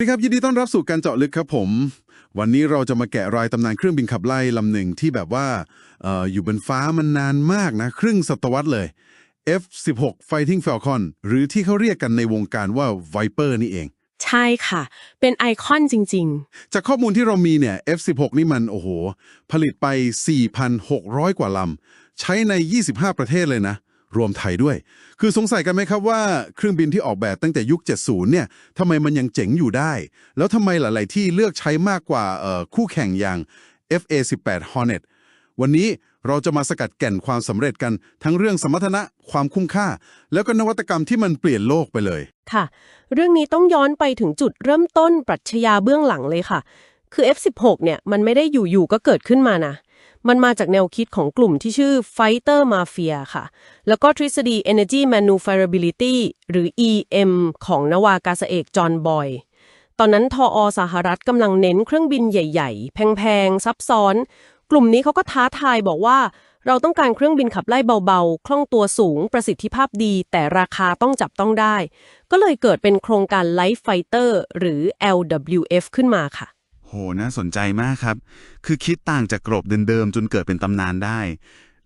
สวัสดีครับยินดีต้อนรับสู่การเจาะลึกครับผม วันนี้เราจะมาแกะรอยตำนานเครื่องบินขับไล่ลำหนึ่งที่แบบว่าเอออยู่บนฟ้ามันนานมากนะ ครึ่งศตวรรษเลย F16 Fighting Falcon หรือที่เขาเรียกกันในวงการว่า Viper นี่เอง ใช่ค่ะ เป็นไอคอนจริงจากข้อมูลที่เรามีเนี่ย F16 นี่มัน โอ้โห ผลิตไป 4,600 กว่าลำ ใช้ใน 25 ประเทศเลยนะ รวมไทยด้วย คือสงสัยกันไหมครับว่าเครื่องบินที่ออกแบบตั้งแต่ยุค 70 เนี่ยทำไมมันยังเจ๋งอยู่ได้ แล้วทำไมหลาย ๆ ที่เลือกใช้มากกว่าคู่แข่งอย่าง FA-18 Hornet วันนี้เราจะมาสกัดแก่นความสำเร็จกันทั้งเรื่องสมรรถนะความคุ้มค่า แล้วก็นวัตกรรมที่มันเปลี่ยนโลกไปเลย ค่ะ เรื่องนี้ต้องย้อนไปถึงจุดเริ่มต้นปรัชญาเบื้องหลังเลยค่ะ คือ F16 เนี่ยมันไม่ได้อยู่ๆก็เกิดขึ้นมานะ มันมาจากแนวคิดของกลุ่มที่ชื่อ Fighter Mafia ค่ะ แล้วก็ทฤษฎี Energy Maneuverability หรือ EM ของนวากาศเอกจอห์นบอย ตอนนั้นทออสหรัฐกำลังเน้นเครื่องบินใหญ่ๆ แพงๆ ซับซ้อน กลุ่มนี้เขาก็ท้าทายบอกว่าเราต้องการเครื่องบินขับไล่เบาๆ คล่องตัวสูง ประสิทธิภาพดี แต่ราคาต้องจับต้องได้ ก็เลยเกิดเป็นโครงการ Light Fighter หรือ LWF ขึ้นมาค่ะ โหน่าสนใจมากครับ คือคิดต่างจากกรบเดิมๆจนเกิดเป็นตำนานได้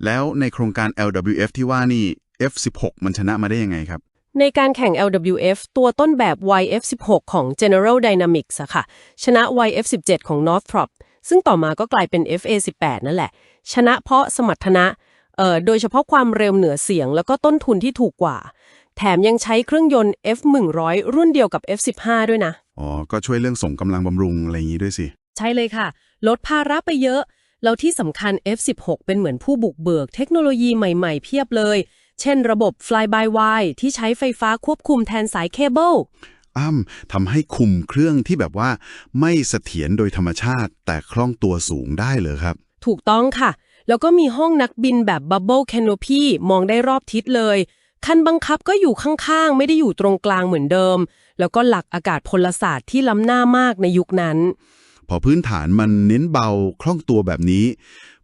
แล้วในโครงการ LWF ที่ว่านี่ F16 มันชนะมาได้ยังไงครับ ในการแข่ง LWF ตัวต้นแบบ YF16 ของ General Dynamics อะค่ะ ชนะ YF17 ของ Northrop ซึ่งต่อมาก็กลายเป็น FA18 นั่นแหละ ชนะเพราะสมรรถนะเอ่อโดยเฉพาะความเร็วเหนือเสียงแล้วก็ต้นทุนที่ถูกกว่า แถมยังใช้เครื่องยนต์ F100 รุ่นเดียวกับ F15 ด้วยนะ อ๋อ ก็ช่วยเรื่องส่งกำลังบำรุงอะไรอย่างนี้ด้วยสิ ใช่เลยค่ะ ลดภาระไปเยอะ แล้วที่สำคัญ F16 เป็นเหมือนผู้บุกเบิกเทคโนโลยีใหม่ๆ เพียบเลย เช่นระบบ Fly by Wire ที่ใช้ไฟฟ้าควบคุมแทนสายเคเบิลอ้ำทำให้คุมเครื่องที่แบบว่า ไม่เสถียรโดยธรรมชาติ แต่คล่องตัวสูงได้เลยครับ ถูกต้องค่ะ แล้วก็มีห้องนักบินแบบ Bubble Canopy มองได้รอบทิศเลย คันบังคับก็อยู่ข้างๆ ไม่ได้อยู่ตรงกลางเหมือนเดิม แล้วก็หลักอากาศพลศาสตร์ที่ล้ำหน้ามากในยุคนั้น พอพื้นฐานมันเน้นเบาคล่องตัวแบบนี้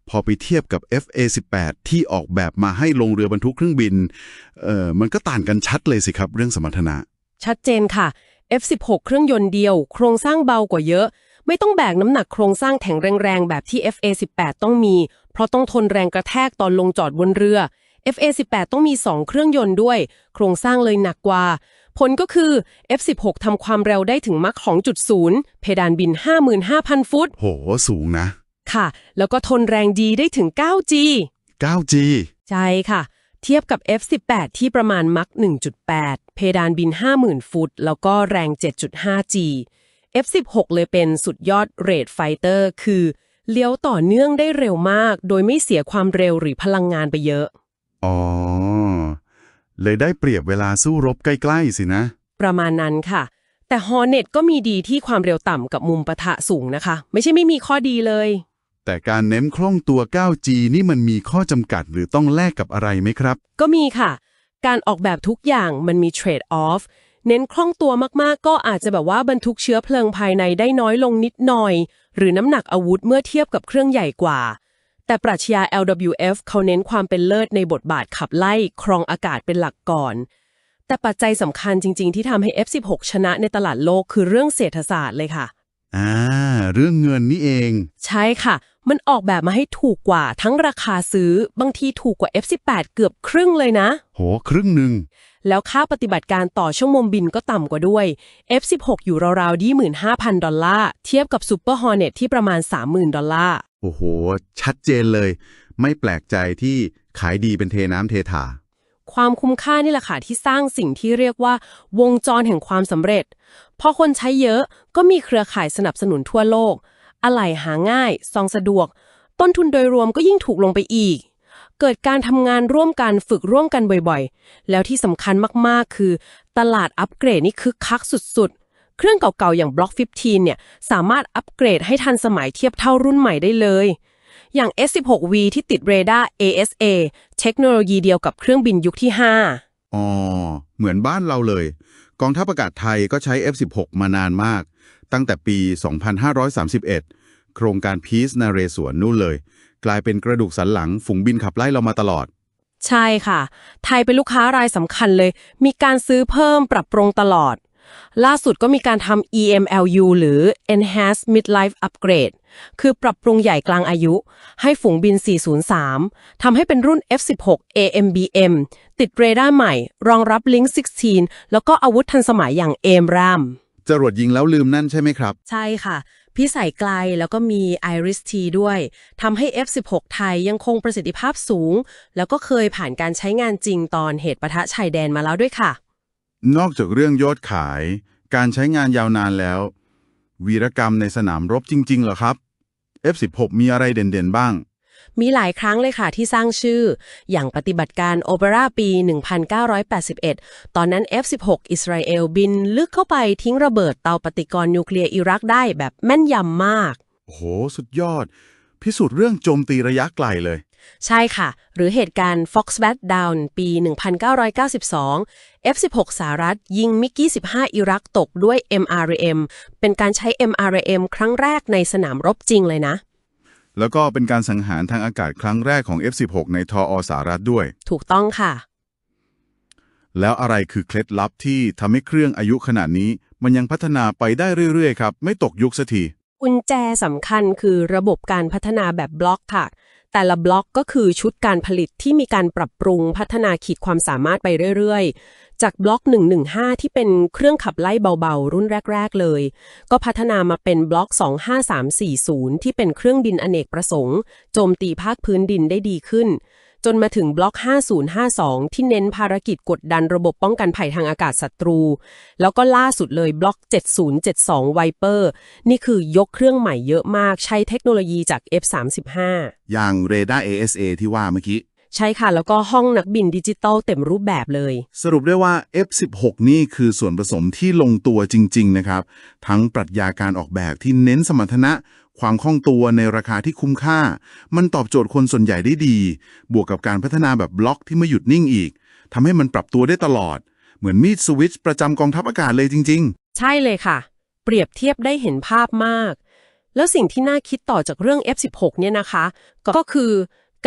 พอไปเทียบกับ FA18 ที่ออกแบบมาให้ลงเรือบรรทุกเครื่องบินเอ่อมันก็ต่างกันชัดเลยสิครับเรื่องสมรรถนะ ชัดเจนค่ะ F16 เครื่องยนต์เดียว โครงสร้างเบากว่าเยอะ ไม่ต้องแบกน้ำหนักโครงสร้างแข็งแรงๆแบบที่ FA18 ต้องมี เพราะต้องทนแรงกระแทกตอนลงจอดบนเรือ FA18 ต้องมี 2 เครื่องยนต์ด้วย โครงสร้างเลยหนักกว่า ผลก็คือ F16 ทำความเร็วได้ถึงมัค2.0เพดานบิน 55,000 ฟุต โห สูงนะ ค่ะ แล้วก็ทนแรงดีได้ถึง 9G 9G ใช่ค่ะ เทียบกับ F18 ที่ประมาณมัก1.8 เพดานบิน 50,000 ฟุต แล้วก็แรง 7.5G F16 เลยเป็นสุดยอดเรดไฟเตอร์คือเลี้ยวต่อเนื่องได้เร็วมาก โดยไม่เสียความเร็วหรือพลังงานไปเยอะ อ๋อ เลยได้เปรียบเวลาสู้รบใกล้ๆสินะ ประมาณนั้นค่ะ แต่ Hornet ก็มีดีที่ความเร็วต่ำกับมุมปะทะสูงนะคะ ไม่ใช่ไม่มีข้อดีเลย แต่การเน้นคล่องตัว 9G นี่มันมีข้อจำกัดหรือต้องแลกกับอะไรไหมครับ ก็มีค่ะ การออกแบบทุกอย่างมันมีเทรดออฟเน้นคล่องตัวมากๆ ก็อาจจะแบบว่าบรรทุกเชื้อเพลิงภายในได้น้อยลงนิดหน่อย หรือน้ำหนักอาวุธเมื่อเทียบกับเครื่องใหญ่กว่า แต่ปรัชญา LWF เขาเน้นความเป็นเลิศในบทบาทขับไล่ครองอากาศเป็นหลักก่อน แต่ปัจจัยสำคัญจริง ๆ ที่ทำให้ F16 ชนะในตลาดโลกคือเรื่องเศรษฐศาสตร์เลยค่ะ อ่า เรื่องเงินนี่เอง ใช่ค่ะ มันออกแบบมาให้ถูกกว่าทั้งราคาซื้อบางทีถูกกว่า F18 เกือบครึ่งเลยนะ โห ครึ่งหนึ่ง แล้วค่าปฏิบัติการต่อชั่วโมงบินก็ต่ำกว่าด้วย F16 อยู่ราวๆ25,000 ดอลลาร์ เทียบกับ Super Hornet ที่ประมาณ 30,000 ดอลลาร์ โอ้โห ชัดเจนเลย ไม่แปลกใจที่ขายดีเป็นเทน้ำเทถาความคุ้มค่านี่แหละค่ะที่สร้างสิ่งที่เรียกว่า วงจรแห่งความสำเร็จ พอคนใช้เยอะก็มีเครือข่ายสนับสนุนทั่วโลก อะไหล่หาง่ายซองสะดวก ต้นทุนโดยรวมก็ยิ่งถูกลงไปอีก เกิดการทำงานร่วมกันฝึกร่วมกันบ่อยๆ แล้วที่สำคัญมากๆ คือ ตลาดอัปเกรดนี่คึกคักสุดๆ เครื่องเก่าๆ อย่าง Block 15 เนี่ย สามารถอัปเกรดให้ทันสมัยเทียบเท่ารุ่นใหม่ได้เลย อย่าง S16V ที่ติดเรดาร์ ASA เทคโนโลยีเดียวกับเครื่องบินยุคที่ 5 อ๋อ เหมือนบ้านเราเลย กองทัพอากาศไทยก็ใช้ F16 มานานมาก ตั้งแต่ปี 2531 โครงการพีซนาเรสวนนู่นเลย กลายเป็นกระดูกสันหลังฝูงบินขับไล่เรามาตลอดใช่ค่ะ ไทยเป็นลูกค้ารายสำคัญเลย มีการซื้อเพิ่มปรับปรุงตลอด ล่าสุดก็มีการทำ EMLU หรือ Enhanced Midlife Upgrade คือปรับปรุงใหญ่กลางอายุ ให้ฝูงบิน 403 ทำให้เป็นรุ่น F16 AMBM ติดเรดาร์ใหม่ รองรับ Link 16 แล้วก็อาวุธทันสมัยอย่าง AIM-RAM จรวดยิงแล้วลืมนั่นใช่ไหมครับ ใช่ค่ะพิสัยไกลแล้วก็มี Iris T ด้วยทำให้ F16 ไทยยังคงประสิทธิภาพสูง แล้วก็เคยผ่านการใช้งานจริงตอนเหตุปะทะชายแดนมาแล้วด้วยค่ะ นอกจากเรื่องยอดขาย การใช้งานยาวนานแล้ว วีรกรรมในสนามรบจริงๆเหรอครับ F16 มีอะไรเด่นๆบ้าง มีหลายครั้งเลยค่ะที่สร้างชื่อ อย่างปฏิบัติการโอเปราปี 1981 ตอนนั้น F16 อิสราเอลบินลึกเข้าไปทิ้งระเบิดเตาปฏิกรณ์นิวเคลียร์อิรักได้แบบแม่นยำมาก โอ้โห สุดยอด พิสูจน์เรื่องโจมตีระยะไกลเลย ใช่ค่ะ หรือเหตุการณ์ Fox Bat Down ปี 1992 F16 สหรัฐยิงมิกกี้ 15 อิรักตกด้วย MRM เป็นการใช้ MRM ครั้งแรกในสนามรบจริงเลยนะ แล้วก็เป็นการสังหารทางอากาศครั้งแรกของ F16 ในทออสหรัฐด้วย ถูกต้องค่ะ แล้วอะไรคือเคล็ดลับที่ทำให้เครื่องอายุขนาดนี้ มันยังพัฒนาไปได้เรื่อยๆครับ ไม่ตกยุคสักทีกุญแจสำคัญคือระบบการพัฒนาแบบบล็อกค่ะ แต่ละบล็อกก็คือชุดการผลิตที่มีการปรับปรุงพัฒนาขีดความสามารถไปเรื่อยๆ จากบล็อก 115 ที่เป็นเครื่องขับไล่เบาๆ รุ่นแรก ๆ เลย ก็พัฒนามาเป็นบล็อก 25340 ที่เป็นเครื่องบินอเนกประสงค์ โจมตีภาคพื้นดินได้ดีขึ้น จนมาถึงบล็อก 5052 ที่เน้นภารกิจกดดันระบบป้องกันภัยทางอากาศศัตรู แล้วก็ล่าสุดเลยบล็อก 7072 Viper นี่คือยกเครื่องใหม่เยอะมากใช้เทคโนโลยีจาก F35 อย่างเรดาร์ ASA ที่ว่าเมื่อกี้ใช่ค่ะ แล้วก็ห้องนักบินดิจิตอลเต็มรูปแบบเลย สรุปได้ว่า F16 นี่คือส่วนผสมที่ลงตัวจริง ๆ นะครับ ทั้งปรัชญาการออกแบบที่เน้นสมรรถนะ ความคล่องตัวในราคาที่คุ้มค่า มันตอบโจทย์คนส่วนใหญ่ได้ดี บวกกับการพัฒนาแบบบล็อกที่ไม่หยุดนิ่งอีกทำให้มันปรับตัวได้ตลอด เหมือนมีดสวิตช์ประจำกองทัพอากาศเลยจริง ๆ ใช่เลยค่ะ เปรียบเทียบได้เห็นภาพมาก แล้วสิ่งที่น่าคิดต่อจากเรื่อง F16 เนี่ยนะคะ ก็คือ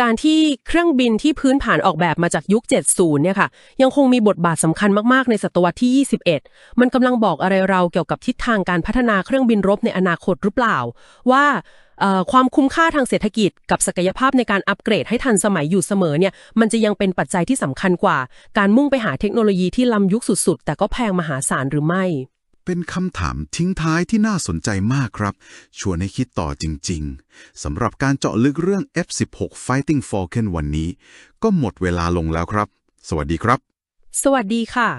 การที่เครื่องบินที่พื้นฐานออกแบบมาจากยุค 70 เนี่ยค่ะ ยังคงมีบทบาทสำคัญมากๆ ในศตวรรษที่ 21 มันกำลังบอกอะไรเราเกี่ยวกับทิศทางการพัฒนาเครื่องบินรบในอนาคตหรือเปล่า ว่าความคุ้มค่าทางเศรษฐกิจกับศักยภาพในการอัปเกรดให้ทันสมัยอยู่เสมอเนี่ย มันจะยังเป็นปัจจัยที่สำคัญกว่า การมุ่งไปหาเทคโนโลยีที่ล้ำยุคสุดๆ แต่ก็แพงมหาศาลหรือไม่ เป็นคำถามทิ้งท้ายที่น่าสนใจมากครับ ชวนให้คิดต่อจริง ๆ สำหรับการเจาะลึกเรื่อง F16 Fighting Falcon วันนี้ ก็หมดเวลาลงแล้วครับ สวัสดีครับ สวัสดีค่ะ